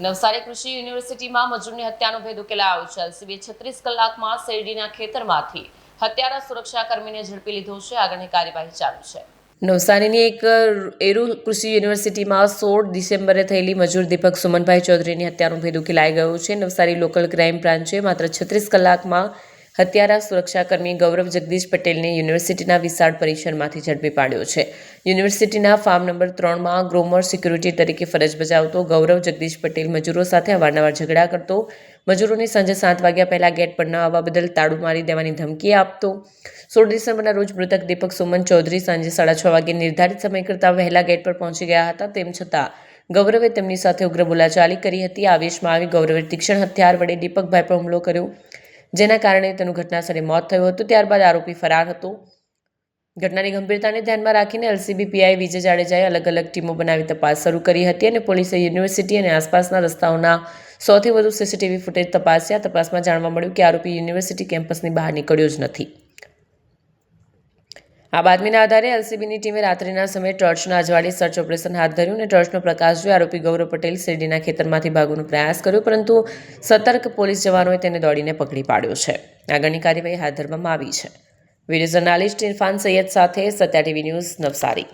નવસારી કૃષિ યુનિવર્સિટીમાં મજૂરની હત્યાનો ભેદ ઉકેલાયો. છે એલસીબીએ છત્રીસ કલાકમાં શેરડીના ખેતરમાંથી હત્યારા સુરક્ષા કર્મીને ઝડપી લીધો છે. આગળની કાર્યવાહી ચાલુ છે. નવસારીની એક એરુ કૃષિ યુનિવર્સિટીમાં સોળ ડિસેમ્બરે થયેલી મજૂર દીપક સુમનભાઈ ચૌધરીની હત્યાનો ભેદ ઉકેલાઈ ગયો છે. નવસારી લોકલ ક્રાઇમ બ્રાન્ચે માત્ર છત્રીસ કલાકમાં હત્યારા સુરક્ષાકર્મી ગૌરવ જગદીશ પટેલને યુનિવર્સિટીના વિશાળ પરિસરમાંથી ઝડપી પાડ્યો છે. યુનિવર્સિટીના ફાર્મ નંબર ત્રણમાં ગ્રોમર સિક્યુરિટી તરીકે ફરજ બજાવતો ગૌરવ જગદીશ પટેલ મજૂરો સાથે અવારનવાર ઝઘડા કરતો, મજૂરોને સાંજે સાત વાગ્યા પહેલા ગેટ પર ન આવવા બદલ તાળું મારી દેવાની ધમકી આપતો. સોળ ડિસેમ્બરના રોજ મૃતક દીપક સુમન ચૌધરી સાંજે સાડા છ વાગે નિર્ધારિત સમય કરતાં વહેલા ગેટ પર પહોંચી ગયા હતા. તેમ છતાં, ગૌરવે તેમની સાથે ઉગ્ર બોલાચાલી કરી હતી. આવેશમાં આવી ગૌરવે તીક્ષ્ણ હથિયાર વડે દીપકભાઈ પર હુમલો કર્યો. જેના કારણે તેનું ઘટનાસ્થળે મોત થયું હતું. ત્યારબાદ આરોપી ફરાર હતો. ઘટનાની ગંભીરતાને ધ્યાનમાં રાખીને એલસીબી, પીઆઈ વિજય જાડેજાએ અલગ અલગ ટીમો બનાવી તપાસ શરૂ કરી હતી અને પોલીસે યુનિવર્સિટી અને આસપાસના રસ્તાઓના સૌથી વધુ સીસીટીવી ફૂટેજ તપાસ્યા. તપાસમાં જાણવા મળ્યું કે આરોપી યુનિવર્સિટી કેમ્પસની બહાર નીકળ્યો જ નથી. આ બાતમીના આધારે એલસીબીની ટીમે રાત્રિના સમયે ટોર્ચના અજવાળી સર્ચ ઓપરેશન હાથ ધર્યું અને ટોર્ચનો પ્રકાશ જોઈ આરોપી ગૌરવ પટેલ શેરડીના ખેતરમાંથી ભાગવાનો પ્રયાસ કર્યો, પરંતુ સતર્ક પોલીસ જવાનોએ તેને દોડીને પકડી પાડ્યો છે. આગળની કાર્યવાહી હાથ ધરવામાં આવી છે. વીડિયો જર્નાલિસ્ટ ઇરફાન સૈયદ સાથે સત્યા ટીવી ન્યૂઝ નવસારી.